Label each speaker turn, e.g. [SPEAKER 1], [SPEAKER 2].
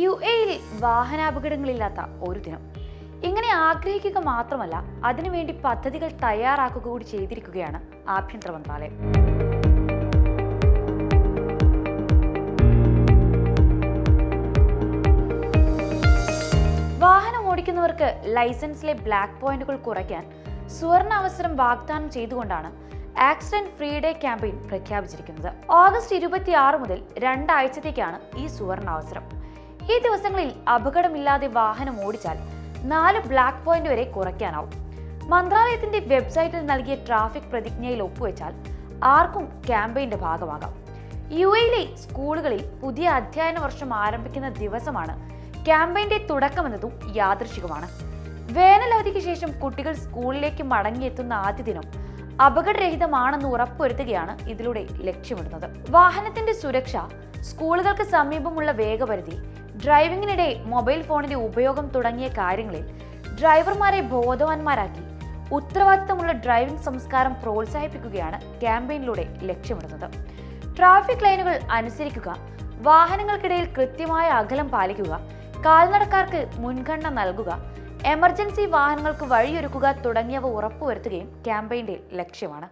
[SPEAKER 1] U എയിൽ വാഹനാപകടങ്ങളില്ലാത്ത ഒരു ദിനം. ഇങ്ങനെ ആഗ്രഹിക്കുക മാത്രമല്ല അതിനുവേണ്ടി പദ്ധതികൾ തയ്യാറാക്കുക കൂടി ചെയ്തിരിക്കുകയാണ് ആഭ്യന്തര മന്ത്രാലയം. വാഹനം ഓടിക്കുന്നവർക്ക് ലൈസൻസിലെ ബ്ലാക്ക് പോയിന്റുകൾ കുറയ്ക്കാൻ സുവർണ അവസരം വാഗ്ദാനം ചെയ്തുകൊണ്ടാണ് ആക്സിഡന്റ് ഫ്രീ ഡേ ക്യാമ്പയിൻ പ്രഖ്യാപിച്ചിരിക്കുന്നത്. ഓഗസ്റ്റ് ഇരുപത്തിയാറ് മുതൽ രണ്ടാഴ്ചത്തേക്കാണ് ഈ സുവർണ അവസരം. ഈ ദിവസങ്ങളിൽ അപകടമില്ലാതെ വാഹനം ഓടിച്ചാൽ നാല് ബ്ലാക്ക് പോയിന്റ് വരെ കുറയ്ക്കാനാവും. മന്ത്രാലയത്തിന്റെ വെബ്സൈറ്റിൽ നൽകിയ ട്രാഫിക് പ്രതിജ്ഞയിൽ ഒപ്പുവെച്ചാൽ ആർക്കും ക്യാമ്പയിന്റെ ഭാഗമാകാം. യു എയിലെ സ്കൂളുകളിൽ പുതിയ അധ്യയന വർഷം ആരംഭിക്കുന്ന ദിവസമാണ് ക്യാമ്പയിന്റെ തുടക്കമെന്നതും യാദൃശികമാണ്. വേനൽ അവധിക്ക് ശേഷം കുട്ടികൾ സ്കൂളിലേക്ക് മടങ്ങിയെത്തുന്ന ആദ്യ ദിനം അപകടരഹിതമാണെന്ന് ഉറപ്പുവരുത്തുകയാണ് ഇതിലൂടെ ലക്ഷ്യമിടുന്നത്. വാഹനത്തിന്റെ സുരക്ഷ സ്കൂളുകൾക്ക് സമീപമുള്ള വേഗപരിധി ഡ്രൈവിംഗിനിടെ മൊബൈൽ ഫോണിന്റെ ഉപയോഗം തുടങ്ങിയ കാര്യങ്ങളിൽ ഡ്രൈവർമാരെ ബോധവാന്മാരാക്കി ഉത്തരവാദിത്തമുള്ള ഡ്രൈവിംഗ് സംസ്കാരം പ്രോത്സാഹിപ്പിക്കുകയാണ് ക്യാമ്പയിനിലൂടെ ലക്ഷ്യമിടുന്നത്. ട്രാഫിക് ലൈനുകൾ അനുസരിക്കുക വാഹനങ്ങൾക്കിടയിൽ കൃത്യമായ അകലം പാലിക്കുക കാൽനടക്കാർക്ക് മുൻഗണന നൽകുക എമർജൻസി വാഹനങ്ങൾക്ക് വഴിയൊരുക്കുക തുടങ്ങിയവ ഉറപ്പുവരുത്തുകയും ക്യാമ്പയിന്റെ ലക്ഷ്യമാണ്.